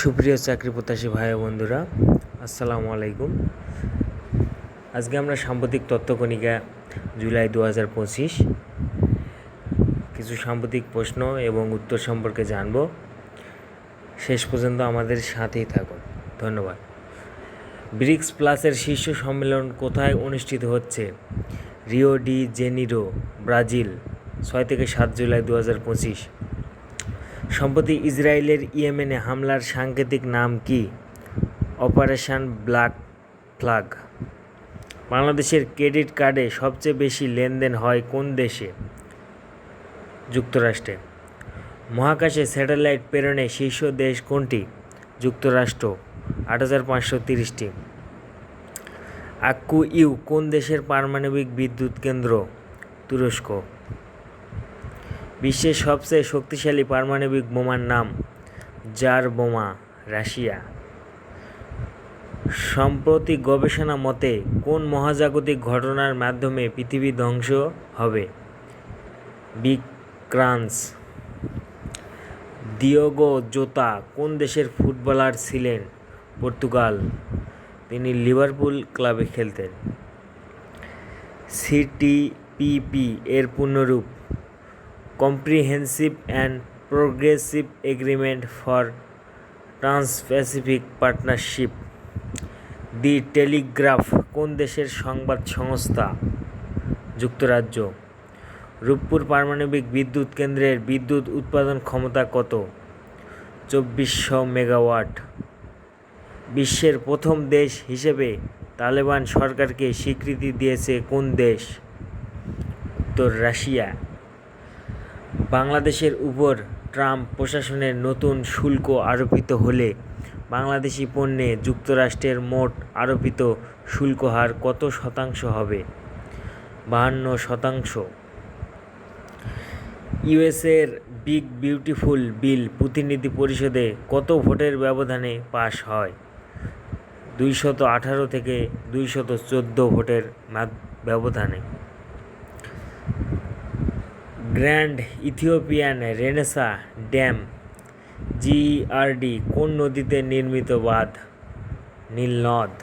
সুপ্রিয় চাকরি প্রত্যাশী ভাই বন্ধুরা, আসসালামু আলাইকুম। আজকে আমরা সাম্প্রতিক তত্ত্বকণিকা জুলাই দু হাজার পঁচিশ, কিছু সাম্প্রতিক প্রশ্ন এবং উত্তর সম্পর্কে জানব। শেষ পর্যন্ত আমাদের সাথেই থাকুন। ধন্যবাদ। ব্রিক্স প্লাসের শীর্ষ সম্মেলন কোথায় অনুষ্ঠিত হচ্ছে? রিও ডি জেনিরো, ব্রাজিল, ছয় থেকে সাত জুলাই দু হাজার পঁচিশ। সম্প্রতি ইসরায়েলের ইয়েমেনে হামলার সাংকেতিক নাম কি? Operation black flag. বাংলাদেশের ক্রেডিট কার্ডে সবচেয়ে বেশি লেনদেন হয় কোন দেশে? যুক্তরাষ্ট্রে। মহাকাশে স্যাটেলাইট প্রেরণে শীর্ষ দেশ কোনটি? যুক্তরাষ্ট্র, আট হাজার পাঁচশো তিরিশটি। আক্কু ইউ, কোন দেশের পারমাণবিক বিদ্যুৎ কেন্দ্র? তুরস্ক। বিশ্বের সবচেয়ে শক্তিশালী পারমাণবিক বোমার নাম জার বোমা, রাশিয়া। সাম্প্রতিক গবেষণা মতে কোন মহাজাগতিক ঘটনার মাধ্যমে পৃথিবী ধ্বংস হবে? বিগ ক্রান্স দিওগো জোতা কোন দেশের ফুটবলার ছিলেন? পর্তুগাল। তিনি লিভারপুল ক্লাবে খেলতেন। সিটি সিটিপিপি এর পূর্ণরূপ comprehensive and progressive agreement for trans Pacific partnership the Telegraph কোন দেশের সংবাদ সংস্থা? যুক্তরাজ্য। রূপপুর পারমাণবিক বিদ্যুৎ কেন্দ্রের বিদ্যুৎ উৎপাদন ক্ষমতা কত? চব্বিশশো মেগাওয়াট। বিশ্বের প্রথম দেশ হিসেবে তালেবান সরকারকে স্বীকৃতি দিয়েছে কোন দেশ? উত্তর রাশিয়া। বাংলাদেশের উপর ট্রাম্প প্রশাসনের নতুন শুল্ক আরোপিত হলে বাংলাদেশি পণ্যে যুক্তরাষ্ট্রের মোট আরোপিত শুল্ক হার কত শতাংশ হবে? বাহান্ন শতাংশ। ইউএসের বিগ বিউটিফুল বিল প্রতিনিধি পরিষদে কত ভোটের ব্যবধানে পাশ হয়? দুইশত আঠারো থেকে দুইশত চোদ্দ ভোটের ব্যবধানে। Grand Ethiopian renaissance dam, GRD, কোন নদীতে নির্মিত বাঁধ? নীলনদ,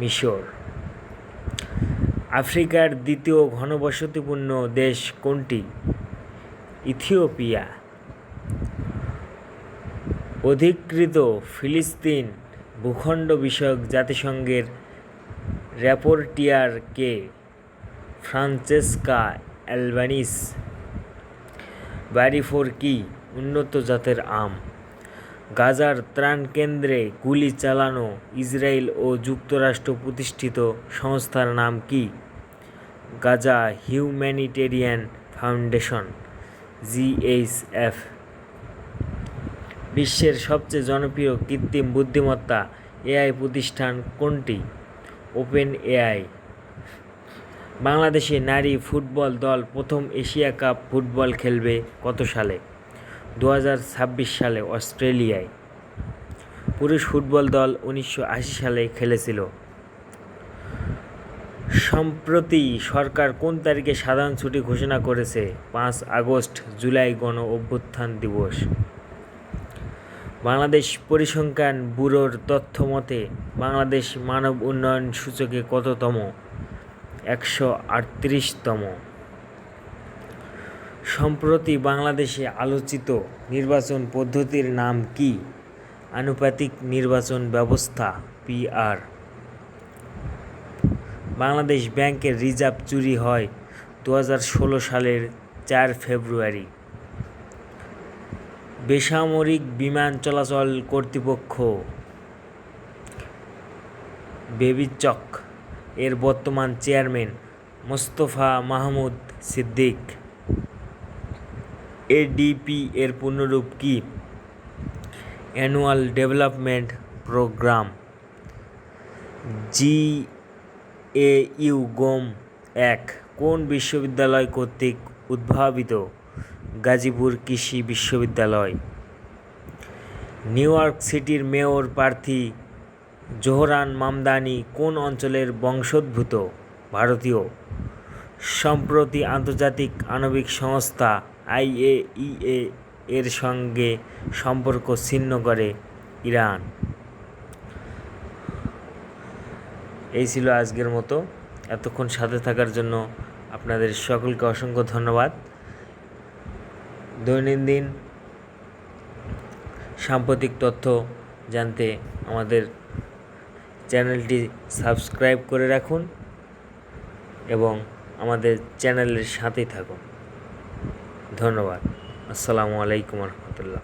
মিশর। আফ্রিকার দ্বিতীয় ঘনবসতিপূর্ণ দেশ কোনটি? ইথিওপিয়া। অধিকৃত ফিলিস্তিন ভূখণ্ড বিষয়ক জাতিসংঘের র্যাপোর্টিয়ার কে ফ্রান্সেসকা অ্যালবানিস। ব্যারিফোর কি উন্নত জাতের আম। গাজার ত্রাণ কেন্দ্রে গুলি চালানো ইসরায়েল ও যুক্তরাষ্ট্র প্রতিষ্ঠিত সংস্থার নাম কি? গাজা হিউম্যানিটেরিয়ান ফাউন্ডেশন জিএইচএফ বিশ্বের সবচেয়ে জনপ্রিয় কৃত্রিম বুদ্ধিমত্তা এআই প্রতিষ্ঠান কোনটি? ওপেন এআই বাংলাদেশে নারী ফুটবল দল প্রথম এশিয়া কাপ ফুটবল খেলবে কত সালে? দু হাজার ছাব্বিশ সালে অস্ট্রেলিয়ায়। পুরুষ ফুটবল দল উনিশশো আশি সালে খেলেছিল। সম্প্রতি সরকার কোন তারিখে সাধারণ ছুটি ঘোষণা করেছে? পাঁচ আগস্ট, জুলাই গণ অভ্যুত্থান দিবস। বাংলাদেশ পরিসংখ্যান ব্যুরোর তথ্য মতে, বাংলাদেশ মানব উন্নয়ন সূচকে কততম? একশো আটত্রিশতম। সম্প্রতি বাংলাদেশে আলোচিত নির্বাচন পদ্ধতির নাম কি? আনুপাতিক নির্বাচন ব্যবস্থা পিআর বাংলাদেশ ব্যাংকের রিজার্ভ চুরি হয় দু হাজার ষোলো সালের চার ফেব্রুয়ারি। বেসামরিক বিমান চলাচল কর্তৃপক্ষ, বেবিচক। এর বর্তমান চেয়ারম্যান মোস্তফা মাহমুদ সিদ্দিক। এডিপি এর পূর্ণরূপ কি? Annual development programme. G A U গোম এক। কোন বিশ্ববিদ্যালয় কর্তৃক উদ্ভাবিত? গাজীপুর কৃষি বিশ্ববিদ্যালয়। নিউ ইয়র্ক সিটির মেয়র প্রার্থী জোহরান মামদানি কোন অঞ্চলের বংশোদ্ভূত? ভারতীয়। সম্প্রতি আন্তর্জাতিক আণবিক সংস্থা আইএইএ এর সঙ্গে সম্পর্ক ছিন্ন করে ইরান। এই ছিল আজকের মতো। এতক্ষণ সাথে থাকার জন্য আপনাদের সকলকে অসংখ্য ধন্যবাদ। দৈনন্দিন সাম্প্রতিক তথ্য জানতে আমাদের চ্যানেলটি সাবস্ক্রাইব করে রাখুন এবং আমাদের চ্যানেলের সাথেই থাকুন। ধন্যবাদ। আসসালামু আলাইকুম রহমতুল্লাহ।